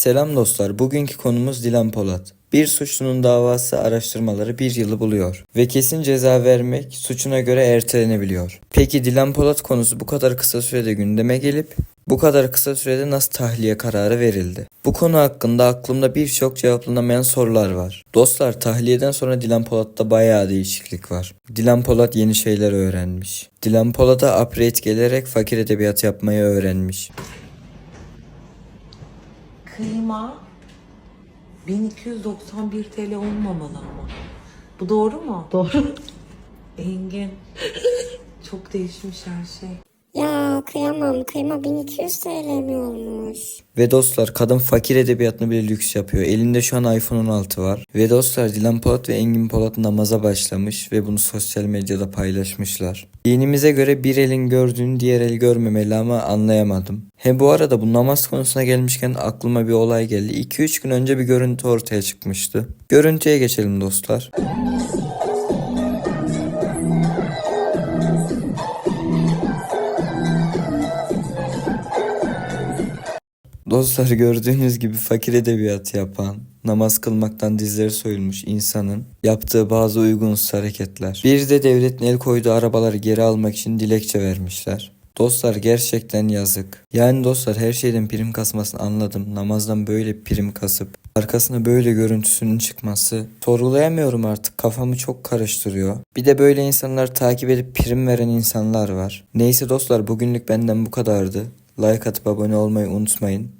Selam dostlar. Bugünkü konumuz Dilan Polat. Bir suçlunun davası araştırmaları bir yılı buluyor ve kesin ceza vermek suçuna göre ertelenebiliyor. Peki Dilan Polat konusu bu kadar kısa sürede gündeme gelip bu kadar kısa sürede nasıl tahliye kararı verildi? Bu konu hakkında aklımda birçok cevaplanamayan sorular var. Dostlar tahliyeden sonra Dilan Polat'ta bayağı değişiklik var. Dilan Polat yeni şeyler öğrenmiş. Dilan Polat'a upgrade gelerek fakir edebiyat yapmayı öğrenmiş. Kıyma 1291 TL olmamalı ama. Bu doğru mu? Doğru. Engin. Çok değişmiş her şey. Ya kıyamam kıyma 1200 TL mi olmuş? Ve dostlar kadın fakir edebiyatını bile lüks yapıyor. Elinde şu an iPhone 16 var. Ve dostlar Dilan Polat ve Engin Polat namaza başlamış ve bunu sosyal medyada paylaşmışlar. Dinimize göre bir elin gördüğünü diğer el görmemeli ama anlayamadım. He bu arada bu namaz konusuna gelmişken aklıma bir olay geldi. 2-3 gün önce bir görüntü ortaya çıkmıştı. Görüntüye geçelim dostlar. Dostlar gördüğünüz gibi fakir edebiyat yapan, namaz kılmaktan dizleri soyulmuş insanın yaptığı bazı uygunsuz hareketler. Bir de devletin el koyduğu arabaları geri almak için dilekçe vermişler. Dostlar gerçekten yazık. Yani dostlar her şeyden prim kasmasını anladım. Namazdan böyle prim kasıp arkasına böyle görüntüsünün çıkması sorgulayamıyorum artık. Kafamı çok karıştırıyor. Bir de böyle insanları takip edip prim veren insanlar var. Neyse dostlar bugünlük benden bu kadardı. Like atıp abone olmayı unutmayın.